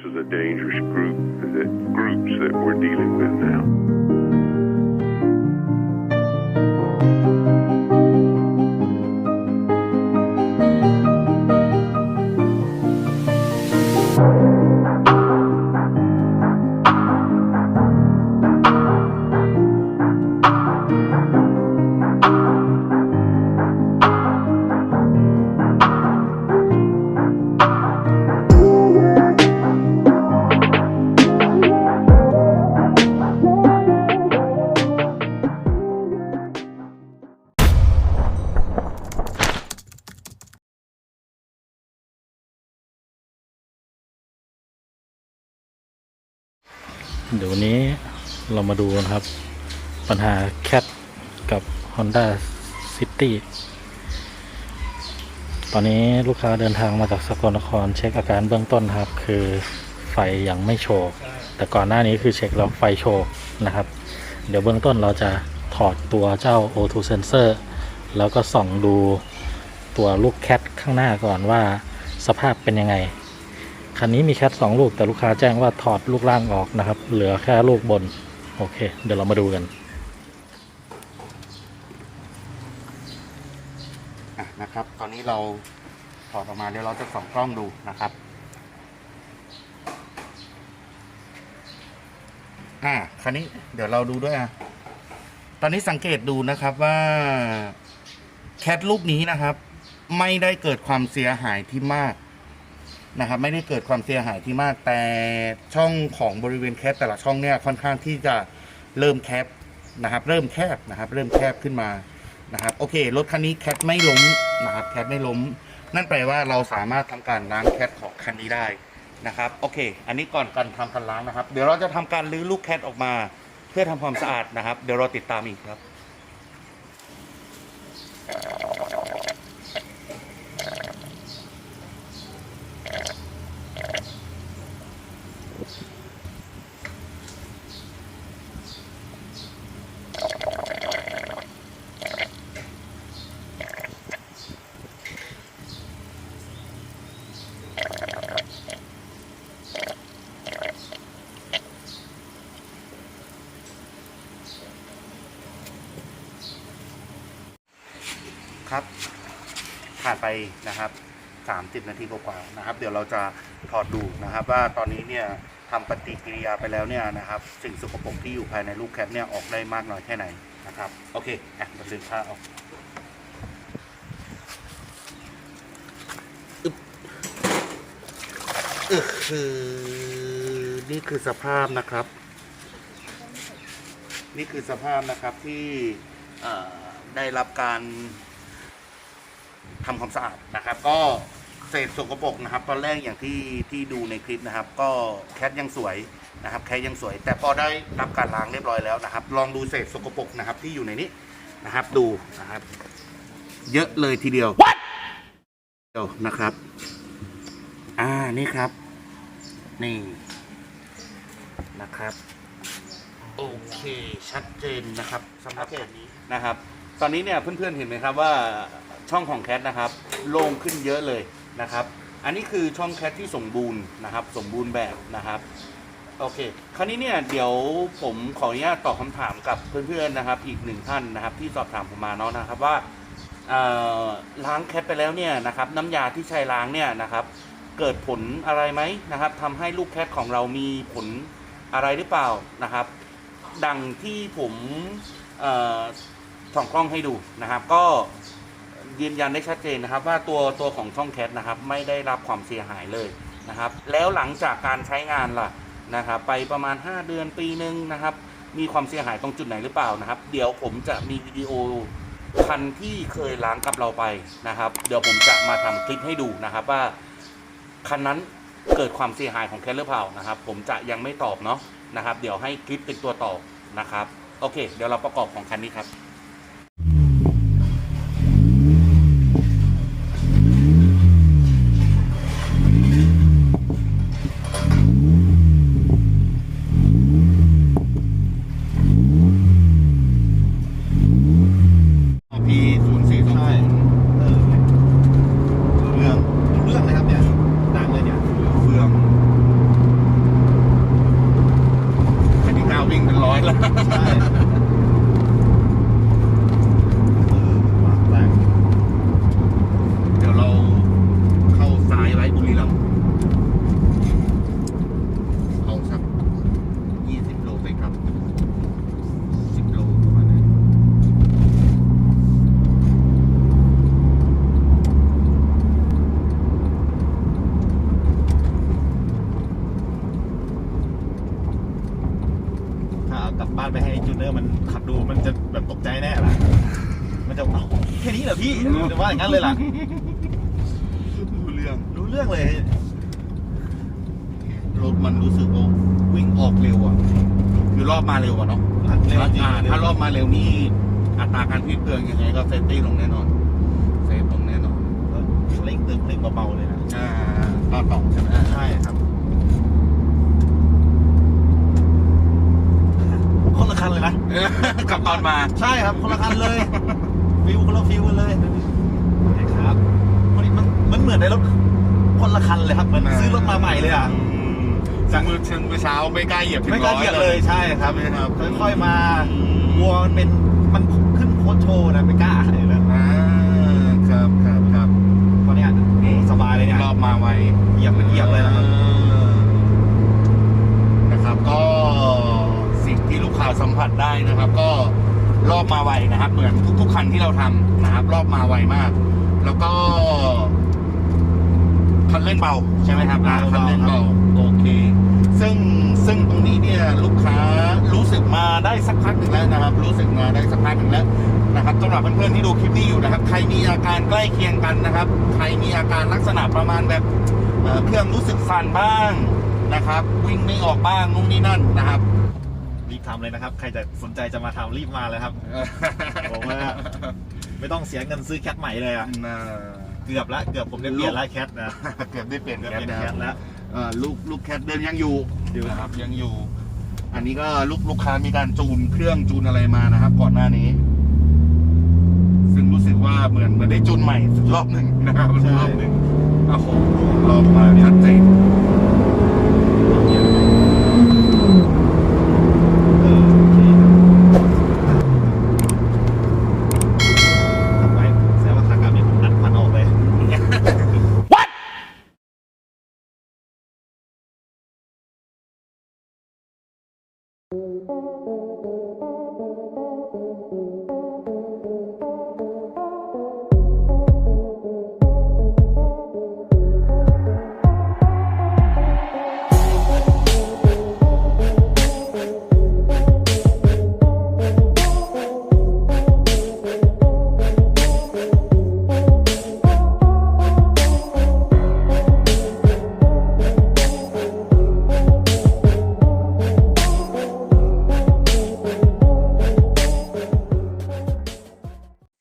is a dangerous group that groups that we're dealing with now. เดี๋ยววันนี้เรามาดูนะครับ ปัญหาแคทกับ Honda City ตอนนี้ลูกค้าเดินทางมาจากสกลนคร เช็คอาการเบื้องต้นครับ คือไฟยังไม่โชว์แต่ก่อนหน้านี้คือเช็คแล้วไฟโชว์นะครับ เดี๋ยวเบื้องต้นเราจะถอดตัวเจ้า O2 sensor แล้วก็ส่องดูตัวลูกแคทข้างหน้าก่อนว่าสภาพเป็นยังไง คันนี้มีแคทสองลูกแต่ลูกค้าแจ้งว่าถอดลูกล่างออกนะครับ เหลือแค่ลูกบน โอเค เดี๋ยวเรามาดูกันอะนะครับ ตอนนี้เราถอดออกมาเดี๋ยวเราจะส่องกล้องดูนะครับอ่าคันนี้เดี๋ยวเราดูด้วยอะตอนนี้สังเกตดูนะครับว่าแคทลูกนี้นะครับ ไม่ได้เกิดความเสียหายที่มาก นะครับไม่ได้เกิดความเสียหายที่มากแต่ช่องของบริเวณแคทแต่ละช่องเนี่ยค่อนข้างที่จะเริ่มแคบนะครับ เริ่มแคบนะครับ เริ่มแคบขึ้นมานะครับโอเครถคันนี้แคทไม่ล้มนะครับแคทไม่ล้ม นั่นแปลว่าเราสามารถทำการล้างแคทของคันนี้ได้นะครับโอเค อันนี้ก่อนการทำการล้างนะครับ เดี๋ยวเราจะทำการลื้อลูกแคทออกมา เพื่อทำความสะอาดนะครับ เดี๋ยวเราติดตามอีกครับ ครับ ผ่านไปนะครับ30 นาทีกว่าๆนะครับ เดี๋ยวเราจะถอดดูนะครับ ว่าตอนนี้เนี่ยทำปฏิกิริยาไปแล้วเนี่ยนะครับ สิ่งสกปรกที่อยู่ภายในลูกแคปเนี่ยออกได้มากน้อยแค่ไหนนะครับ โอเคอะมาดึงผ้าออกอึ๊บอึ๊คือนี่คือสภาพนะครับ นี่คือสภาพนะครับที่ได้รับการ ทำความสะอาดนะครับ ก็เศษสกปรกนะครับ ตอนแรกอย่างที่ที่ดูในคลิปนะครับ ก็แคทยังสวยนะครับแคทยังสวย แต่พอได้รับการล้างเรียบร้อยแล้วนะครับ ลองดูเศษสกปรกนะครับที่อยู่ในนี้นะครับ ดูนะครับ เยอะเลยทีเดียวเดียวนะครับ อ่านี่ครับ นี่นะครับโอเคชัดเจนนะครับสำหรับแคนี้นะครับ ตอนนี้เนี่ยเพื่อนๆเห็นไหมครับว่า ช่องของแคทนะครับ โล่งขึ้นเยอะเลยนะครับ อันนี้คือช่องแคทที่สมบูรณ์นะครับ สมบูรณ์แบบนะครับโอเค คราวนี้เนี่ยเดี๋ยวผมขออนุญาตตอบคำถามกับเพื่อนๆนะครับ อีกหนึ่งท่านนะครับ ที่สอบถามผมมาเนาะนะครับว่าล้างแคทไปแล้วเนี่ยนะครับ น้ำยาที่ใช้ล้างเนี่ยนะครับ เกิดผลอะไรไหมนะครับทำให้ลูกแคทของเรามีผลอะไรหรือเปล่านะครับ ดังที่ผมเอ่อส่องกล้องให้ดูนะครับ ก็ ยืนยันได้ชัดเจนนะครับ ว่าตัวตัวของช่องแคทนะครับ ไม่ได้รับความเสียหายเลยนะครับ แล้วหลังจากการใช้งานล่ะนะครับ ไปประมาณ 5 เดือนปีหนึ่งนะครับ มีความเสียหายตรงจุดไหนหรือเปล่านะครับ เดี๋ยวผมจะมีวิดีโอคันที่เคยล้างกับเราไปนะครับ เดี๋ยวผมจะมาทำคลิปให้ดูนะครับ ว่าคันนั้นเกิดความเสียหายของแคทหรือเปล่านะครับ ผมจะยังไม่ตอบเนาะนะครับ เดี๋ยวให้คลิปเป็นตัวตอบนะครับ โอเค เดี๋ยวเราประกอบของคันนี้ครับ พีศูนย์สี่สองใช่เออเรื่องเรื่องเลยครับเนี่ยดังเลยเนี่ยเฟือง กลับบ้านไปให้จูเนอร์มันขับดูมันจะแบบตกใจแน่ละมันจะเอ้าแค่นี้เหรอพี่มันจะว่าอย่างนั้นเลยล่ะรู้เรื่องรู้เรื่องเลยรถมันรู้สึกว่าวิ่งออกเร็วอะคือรอบมาเร็วอะเนาะเร็วจริงอ่าถ้ารอบมาเร็วนี่อัตราการพิดเตือนยังไงก็เซฟตี้ลงแน่นอนเซฟลงแน่นอนเร่งตึงเร่งเบาๆเลยนะอ่าต่อต่อใช่ไหมใช่ครับ คน ละคันเลยนะกับตอนมา ใช่ครับคนละคันเลยฟิวคนละฟิวกันเลยนะครับวันนี้มันมันเหมือนในรถคนละคันเลยครับเหมือนซื้อรถมาใหม่เลยอะจากมือเชิงเมื่อเช้าไม่กล้าเหยียบถึงไม่กล้าร้อยเหยียบเลยใช่ครับใช่ไหมครับค่อยๆมาวัวมันเป็นมันขึ้นโค้ชโชว์นะไม่กล้าเลยนะอ่าครับครับครับเพราะเนี้ยโอ้สบายเลยเนี่ยรอบมาไวเหยียบเป็นเหยียบเลยนะครับนะครับก็ สิ่งที่ลูกค้าสัมผัสได้นะครับ ก็รอบมาไวนะครับ เหมือนทุก ๆ คันที่เราทำนะครับ รอบมาไวมาก แล้วก็คันเร่งเบาใช่ไหมครับอ่าคันเร่งเบาโอเค ซึ่งซึ่งตรงนี้เนี่ยลูกค้ารู้สึกมาได้สักพักหนึ่งแล้วนะครับ รู้สึกมาได้สักพักหนึ่งแล้วนะครับสำหรับเพื่อนๆที่ดูคลิปนี้อยู่นะครับ ใครมีอาการใกล้เคียงกันนะครับ ใครมีอาการลักษณะประมาณแบบเอ่อเครื่องรู้สึกสั่นบ้างนะครับ วิ่งไม่ออกบ้างนู่นนี่นั่นนะครับ รีบทำเลยนะครับ ใครจะสนใจจะมาทำรีบมาเลยครับบอกว่าไม่ต้องเสียเงินซื้อแคทใหม่เลยอะน่าเกือบละเกือบผมได้เปลี่ยนละแคทนะเกือบได้เปลี่ยนเกือบแคเปทลี่ยนนะแคครับทแล้วเอ่อลูกลูกแคทเดินยังอยู่อยู่นะครับ ยังอยู่ อันนี้ก็ลูกลูกค้ามีการจูนเครื่องจูนอะไรมานะครับ ก่อนหน้านี้ ซึ่งรู้สึกว่าเหมือนเหมือนได้จูนใหม่รอบหนึ่งนะครับรอบหนึ่งโอ้โหรอบมาชัดเจน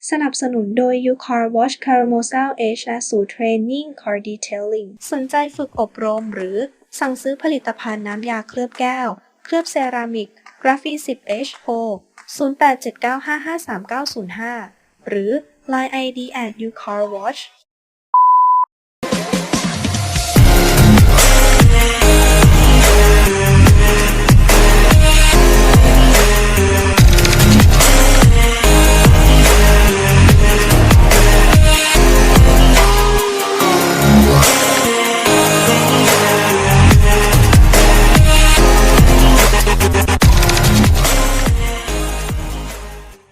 สนับสนุนโดย u c a r Watch Carousel H และสู่ Training Car Detailing สนใจฝึกอบรมหรือสั่งซื้อผลิตภัณฑ์น้ำยาเคลือบแก้ว เคลือบเซรามิกกราฟี10 H โทร0879553905 หรือ Line ID at u c a r Watch